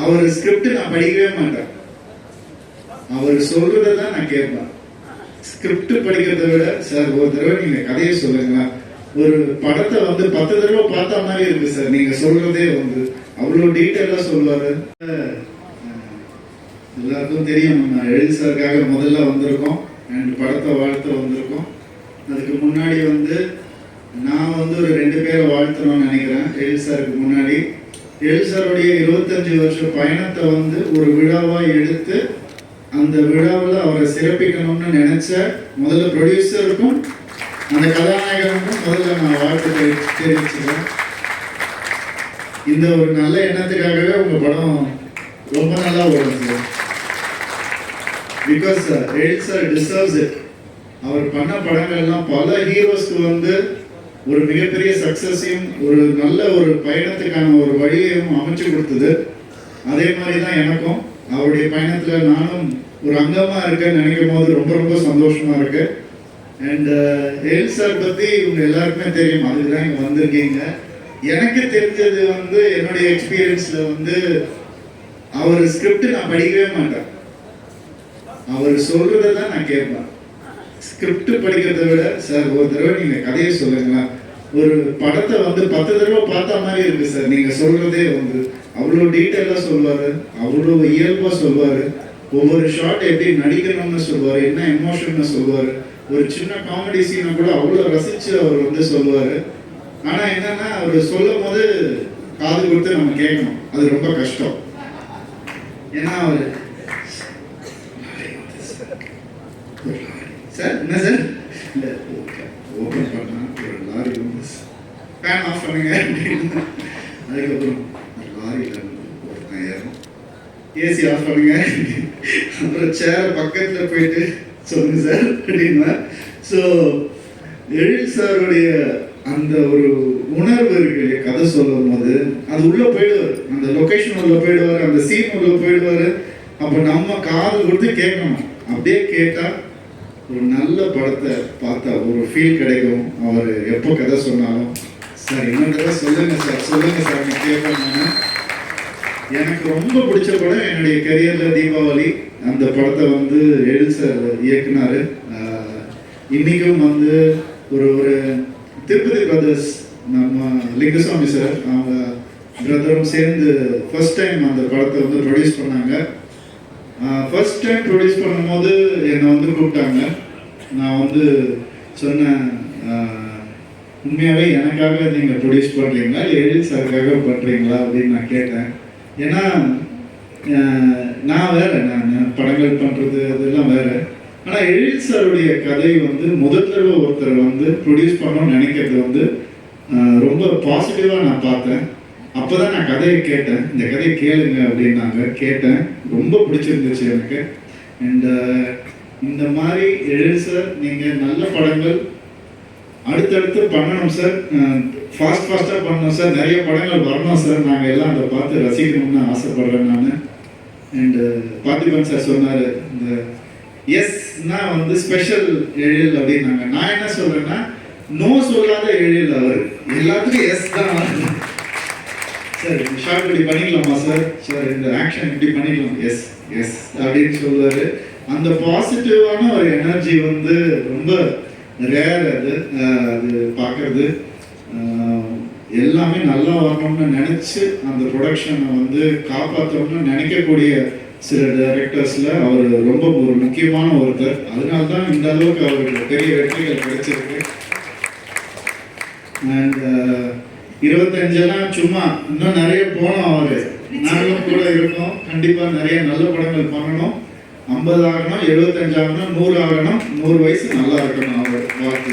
அவர் script நான் படிக்கவே மாட்டேன். அவர் சொல்றதை தான் நான் கேட்பேன். ஸ்கிரிப்ட் படிக்கிறத விட சார் ஒரு தடவை நீங்க கதையை சொல்லுங்களேன். ஒரு படத்தை வந்து பத்து தடவை பார்த்த மாதிரி இருக்கு சார் நீங்க சொல்றதே வந்து அவ்வளவு டீட்டெயிலா சொல்லுவாரு. எல்லாருக்கும் தெரியும் நம்ம எழுதி சாருக்காக முதல்ல வந்திருக்கோம். ரெண்டு படத்தை வாழ்த்த வந்திருக்கோம். அதுக்கு முன்னாடி வந்து நான் வந்து ஒரு ரெண்டு பேரை வாழ்த்தணும்னு நினைக்கிறேன். எழுதி சாருக்கு முன்னாடி எலிசருடைய இருபத்தஞ்சு வருஷம் பயணத்தை வந்து ஒரு விழாவாக எடுத்து அந்த விழாவில் அவரை சிறப்பிக்கணும்னு நினைச்ச முதல்ல ப்ரொடியூசருக்கும் அந்த கதாநாயகனுக்கும் முதல்ல நான் வாழ்த்து தெரிவிச்சுக்கிறேன். இந்த ஒரு நல்ல எண்ணத்துக்காகவே உங்க படம் ரொம்ப நல்லா ஓடும் sir because sir deserves it அவர் பண்ண படங்கள்லாம் பல ஹீரோஸ்க்கு வந்து ஒரு மிகப்பெரிய சக்சஸையும் ஒரு நல்ல ஒரு பயணத்துக்கான ஒரு வழியையும் அமைச்சு கொடுத்தது. அதே மாதிரி தான் எனக்கும் அவருடைய பயணத்தில் நானும் ஒரு அங்கமாக இருக்கேன்னு நினைக்கும் போது ரொம்ப ரொம்ப சந்தோஷமா இருக்கு. அண்ட் எழில் சார் பற்றி இவங்க எல்லாருக்குமே தெரியும். அதுக்கு தான் இங்க வந்திருக்கீங்க. எனக்கு தெரிஞ்சது வந்து என்னுடைய எக்ஸ்பீரியன்ஸில் வந்து அவர் ஸ்கிரிப்ட் நான் படிக்கவே மாட்டேன். அவர் சொல்றதை தான் நான் கேட்பேன். ஸ்கிரிப்ட் படிக்கிறத விட சார் ஒரு தடவை நீங்க கதையை சொல்லுங்களேன். ஒரு படத்தை வந்து பத்து தடவை பார்த்த மாதிரி இருக்கு சார் நீங்க சொல்றதே வந்து அவ்வளோ டீட்டெயிலாக சொல்லுவாரு அவ்வளோ இயல்பாக சொல்லுவாரு ஒவ்வொரு ஷாட் எப்படி நடிக்கணும்னு சொல்லுவார் என்ன எமோஷன் சொல்லுவார் ஒரு சின்ன காமெடி சீனை கூட அவ்வளோ ரசிச்சு அவர் வந்து சொல்லுவாரு ஆனால் என்னன்னா அவர் சொல்லும் போது காது கொடுத்து நம்ம கேட்கணும். அது ரொம்ப கஷ்டம். ஏன்னா அவர் சார் என்ன சார் இல்ல ஓகே ஓப்பன் பண்ணா ஒரு லாரி வந்து ஃபேன் அதுக்கப்புறம் லாரியில் ஒருத்தன் ஏறும் ஏசி ஆஃப் பண்ணுங்க அப்புறம் சேர் பக்கத்தில் போயிட்டு சொல்லுங்க சார் அப்படின்னா ஸோ எழில் சாருடைய அந்த ஒரு உணர்வு இருக்கு இல்லையா கதை சொல்லும் போது அது உள்ள போயிடுவார் அந்த லொகேஷன் உள்ள போயிடுவார் அந்த சீன் உள்ள போயிடுவாரு அப்போ நம்ம காது கொடுத்து கேட்கணும் அப்படியே கேட்டால் ஒரு நல்ல படத்தை பார்த்தா ஒரு ஃபீல் கிடைக்கும் அவர் எப்போ கதை சொன்னாலும் சார் இன்னொரு சொல்லுங்க சார் சொல்லுங்க சார் எனக்கு கேட்பேன் எனக்கு ரொம்ப பிடிச்ச படம் என்னுடைய கரியர்ல தீபாவளி. அந்த படத்தை வந்து எழில் சார் இயக்குனாரு. இன்னைக்கும் வந்து ஒரு ஒரு திருப்பதி பிரதர்ஸ் நம்ம லிங்கசாமி சார் அவங்க பிரதரும் சேர்ந்து ஃபர்ஸ்ட் டைம் அந்த படத்தை வந்து ப்ரொடியூஸ் பண்ணாங்க. ஃபர்ஸ்ட் டைம் ப்ரொடியூஸ் பண்ணும்போது என்னை வந்து கூப்பிட்டாங்க. நான் வந்து சொன்னேன் உண்மையாகவே எனக்காக நீங்கள் ப்ரொடியூஸ் பண்ணுறீங்களா எழில் சாருக்காக பண்ணுறீங்களா அப்படின்னு நான் கேட்டேன். ஏன்னா நான் வேறு நான் படங்கள் பண்ணுறது அதெல்லாம் வேறு. ஆனால் எழில் சாருடைய கதை வந்து முதல் தடவை ஒருத்தர் வந்து ப்ரொடியூஸ் பண்ணணும்னு நினைக்கிறது வந்து ரொம்ப பாசிட்டிவாக நான் பார்த்தேன். அப்போ தான் நான் கதையை கேட்டேன். இந்த கதையை கேளுங்க அப்படின்னாங்க கேட்டேன். ரொம்ப பிடிச்சிருந்துச்சு எனக்கு. அண்ட் இந்த மாதிரி எழில் சார் நீங்கள் நல்ல படங்கள் அடுத்தடுத்து பண்ணணும் சார். ஃபாஸ்ட் ஃபாஸ்ட்டாக பண்ணணும் சார். நிறைய படங்கள் வரணும் சார். நாங்கள் எல்லாம் அதை பார்த்து ரசிக்கணும்னு ஆசைப்படுறேன் நான். அண்டு பார்த்திபன் சார் சொன்னார் இந்த எஸ்னா வந்து ஸ்பெஷல் எழில் அப்படின்னாங்க. நான் என்ன சொல்கிறேன்னா நோ சொல்லாத எழில் அவர். எல்லாத்துக்கும் எஸ் தான். சார் ஷார்ட் இப்படி பண்ணிக்கலாமா சார்? சார் இந்த ஆக்ஷன் இப்படி பண்ணிக்கலாம். எஸ் எஸ் அப்படின்னு சொல்லுவார். அந்த பாசிட்டிவான ஒரு எனர்ஜி வந்து ரொம்ப ரேர் அது அது பார்க்கறது. எல்லாமே நல்லா வரணும்னு நினச்சி அந்த ப்ரொடக்ஷனை வந்து காப்பாற்றணும்னு நினைக்கக்கூடிய சில டைரக்டர்ஸ்ல அவர் ரொம்ப ஒரு முக்கியமான ஒருத்தர். அதனால தான் இந்த அளவுக்கு அவருக்கு பெரிய வெற்றிகள் கிடைச்சிருக்கு. அண்ட் இருபத்தஞ்செல்லாம் சும்மா இன்னும் நிறைய போனோம் அவரு. நாங்களும் கூட இருக்கோம். கண்டிப்பாக நிறைய நல்ல படங்கள் பண்ணணும். ஐம்பது ஆகணும் எழுபத்தஞ்சு ஆகணும் நூறு ஆகணும் நூறு வயசு நல்லா இருக்கணும். அவர் வாழ்க்கை